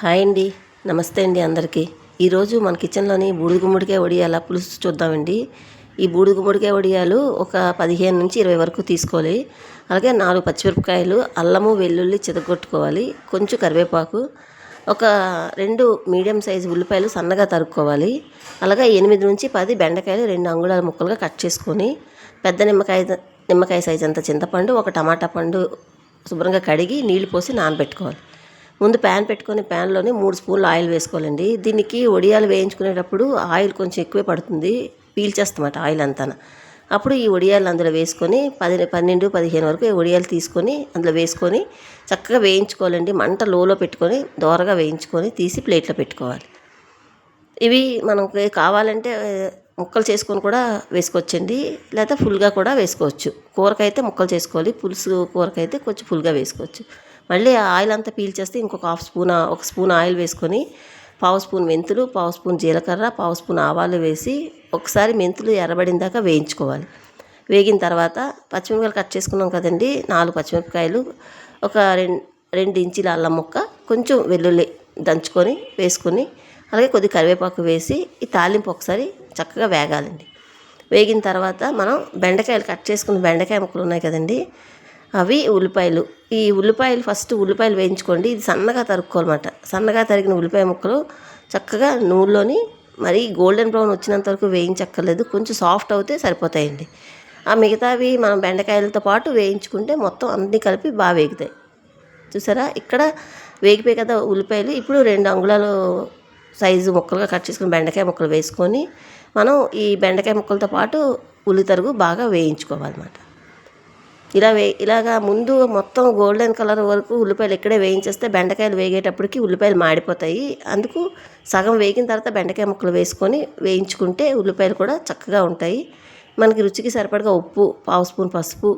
Hi అండి. నమస్తే అండి అందరికీ. ఈరోజు మన కిచెన్లోని బూడిగుమ్మడికాయ వడియాల పులుసు చూద్దామండి. ఈ బూడిగుమ్మడికాయ వడియాలు ఒక పదిహేను నుంచి ఇరవై వరకు తీసుకోవాలి. అలాగే నాలుగు పచ్చిమిరపకాయలు అల్లము వెల్లుల్లి చితగొట్టుకోవాలి కొంచెం కరివేపాకు ఒక రెండు మీడియం సైజు ఉల్లిపాయలు సన్నగా తరుక్కోవాలి. అలాగే ఎనిమిది నుంచి పది బెండకాయలు రెండు అంగుళాల ముక్కలుగా కట్ చేసుకొని పెద్ద నిమ్మకాయ నిమ్మకాయ సైజు అంత చింతపండు ఒక టమాటా పండు శుభ్రంగా కడిగి నీళ్ళు పోసి నానబెట్టుకోవాలి. ముందు ప్యాన్ పెట్టుకొని ప్యాన్లోనే మూడు స్పూన్లు ఆయిల్ వేసుకోవాలండి. దీనికి వడియాలు వేయించుకునేటప్పుడు ఆయిల్ కొంచెం ఎక్కువే పడుతుంది పీల్చేస్తామట ఆయిల్ అంతా అప్పుడు ఈ వడియాలు అందులో వేసుకొని పది పన్నెండు పదిహేను వరకు ఈ వడియాలు తీసుకొని అందులో వేసుకొని చక్కగా వేయించుకోవాలండి. మంట లోలో పెట్టుకొని దోరగా వేయించుకొని తీసి ప్లేట్లో పెట్టుకోవాలి. ఇవి మనకి కావాలంటే ముక్కలు చేసుకొని కూడా వేసుకోవచ్చండి. లేదా ఫుల్గా కూడా వేసుకోవచ్చు. కూరకైతే ముక్కలు చేసుకోవాలి పులుసు కూరకైతే కొంచెం ఫుల్గా వేసుకోవచ్చు. మళ్ళీ ఆ ఆయిల్ అంతా పీల్చేస్తే ఇంకొక హాఫ్ స్పూన్ ఒక స్పూన్ ఆయిల్ వేసుకొని పావు స్పూన్ మెంతులు పావు స్పూన్ జీలకర్ర పావు స్పూన్ ఆవాలు వేసి ఒకసారి మెంతులు ఎర్రబడిన దాకా వేయించుకోవాలి. వేగిన తర్వాత పచ్చిమిరపకాయలు కట్ చేసుకున్నాం కదండి నాలుగు పచ్చిమిరపకాయలు ఒక రెండు రెండు ఇంచుల అల్లం ముక్క కొంచెం వెల్లుల్లి దంచుకొని వేసుకొని అలాగే కొద్ది కరివేపాకు వేసి ఈ తాలింపు ఒకసారి చక్కగా వేగాలండి. వేగిన తర్వాత మనం బెండకాయలు కట్ చేసుకున్న బెండకాయ ముక్కలు ఉన్నాయి కదండి అవి ఉల్లిపాయలు. ఈ ఉల్లిపాయలు ఫస్ట్ ఉల్లిపాయలు వేయించుకోండి. ఇది సన్నగా తరుక్కోవాలన్నమాట. సన్నగా తరిగిన ఉల్లిపాయ ముక్కలు చక్కగా నూనెలోని మరి గోల్డెన్ బ్రౌన్ వచ్చినంత వరకు వేయించక్కర్లేదు. కొంచెం సాఫ్ట్ అవుతే సరిపోతాయండి. ఆ మిగతావి మనం బెండకాయలతో పాటు వేయించుకుంటే మొత్తం అన్నీ కలిపి బాగా వేగుతాయి. చూసారా? ఇక్కడ వేగిపోయి కదా ఉల్లిపాయలు. ఇప్పుడు రెండు అంగుళాలు సైజు ముక్కలుగా కట్ చేసుకుని బెండకాయ ముక్కలు వేసుకొని మనం ఈ బెండకాయ ముక్కలతో పాటు ఉల్లి తరుగు బాగా వేయించుకోవాలన్నమాట. ఇలా వే ఇలాగా ముందు మొత్తం గోల్డెన్ కలర్ వరకు ఉల్లిపాయలు ఇక్కడే వేయించేస్తే బెండకాయలు వేగేటప్పటికి ఉల్లిపాయలు మాడిపోతాయి. అందుకు సగం వేగిన తర్వాత బెండకాయ ముక్కలు వేసుకొని వేయించుకుంటే ఉల్లిపాయలు కూడా చక్కగా ఉంటాయి. మనకి రుచికి సరిపడగా ఉప్పు పావు స్పూన్ పసుపు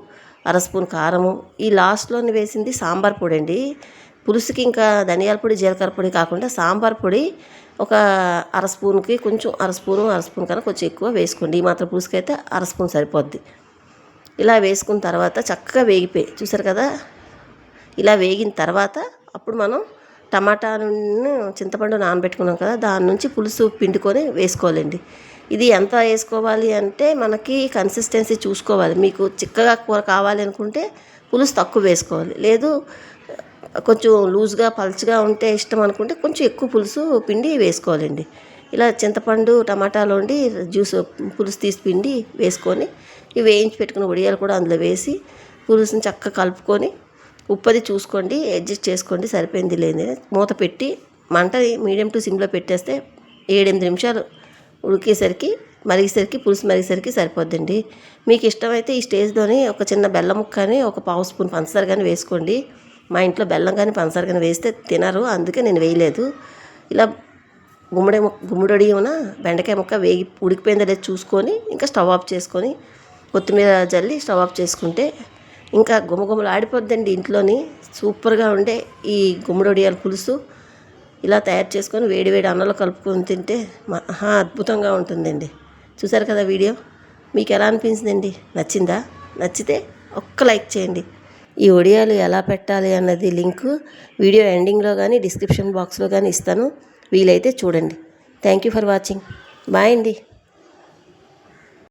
అర స్పూన్ కారము. ఈ లాస్ట్లోని వేసింది సాంబార్ పొడి అండి పులుసుకి ఇంకా ధనియాల పొడి జీలకర్ర పొడి కాకుండా సాంబార్ పొడి ఒక అర స్పూన్కి కొంచెం అర స్పూను అర స్పూన్ కన్నా కొంచెం ఎక్కువ వేసుకోండి. ఈ మాత్రం పులుసుకైతే అయితే అర స్పూన్ సరిపోద్ది. ఇలా వేసుకున్న తర్వాత చక్కగా వేగిపోయి చూసారు కదా? ఇలా వేగిన తర్వాత అప్పుడు మనం టమాటాను చింతపండు నానబెట్టుకున్నాం కదా దాని నుంచి పులుసు పిండుకొని వేసుకోవాలండి. ఇది ఎంత వేసుకోవాలి అంటే మనకి కన్సిస్టెన్సీ చూసుకోవాలి. మీకు చిక్కగా కూర కావాలి అనుకుంటే పులుసు తక్కువ వేసుకోవాలి. లేదు కొంచెం లూజ్గా పల్చగా ఉంటే ఇష్టం అనుకుంటే కొంచెం ఎక్కువ పులుసు పిండి వేసుకోవాలండి. ఇలా చింతపండు టమాటాలు వండి జ్యూస్ పులుసు తీసి పిండి వేసుకొని ఇవి వేయించి పెట్టుకున్న వడియాలు కూడా అందులో వేసి పులుసుని చక్కగా కలుపుకొని ఉప్పది చూసుకోండి అడ్జస్ట్ చేసుకోండి సరిపోయింది లేని మూత పెట్టి మంట మీడియం టు సిమ్లో పెట్టేస్తే ఏడెనిమిది నిమిషాలు ఉడికేసరికి మరిగేసరికి పులుసు మరిగేసరికి సరిపోద్దండి. మీకు ఇష్టమైతే ఈ స్టేజ్లోని ఒక చిన్న బెల్లం ముక్క కానీ ఒక పావు స్పూన్ పంచదార కానీ వేసుకోండి. మా ఇంట్లో బెల్లం కానీ పంచదార కానీ వేస్తే తినరు అందుకే నేను వేయలేదు. ఇలా గుమ్మడి గుమ్మడి ఉన్న బెండకాయ ముక్క వేగి ఉడికిపోయిందో లేదో చూసుకొని ఇంకా స్టవ్ ఆఫ్ చేసుకొని కొత్తిమీర జల్లి స్టవ్ ఆఫ్ చేసుకుంటే ఇంకా గుమగుమలు ఆడిపోద్దండి ఇంట్లోని. సూపర్గా ఉండే ఈ గుమ్మడొడియాల పులుసు. ఇలా తయారు చేసుకొని వేడి వేడి అన్నంలో కలుపుకొని తింటే మహా అద్భుతంగా ఉంటుందండి. చూసారు కదా వీడియో? మీకు ఎలా అనిపించిందండి? నచ్చిందా? నచ్చితే ఒక్క లైక్ చేయండి. ఈ ఒడియాలు ఎలా పెట్టాలి అన్నది లింకు వీడియో ఎండింగ్లో కానీ డిస్క్రిప్షన్ బాక్స్లో కానీ ఇస్తాను. వీలైతే చూడండి. Thank you for watching. Bye అండి.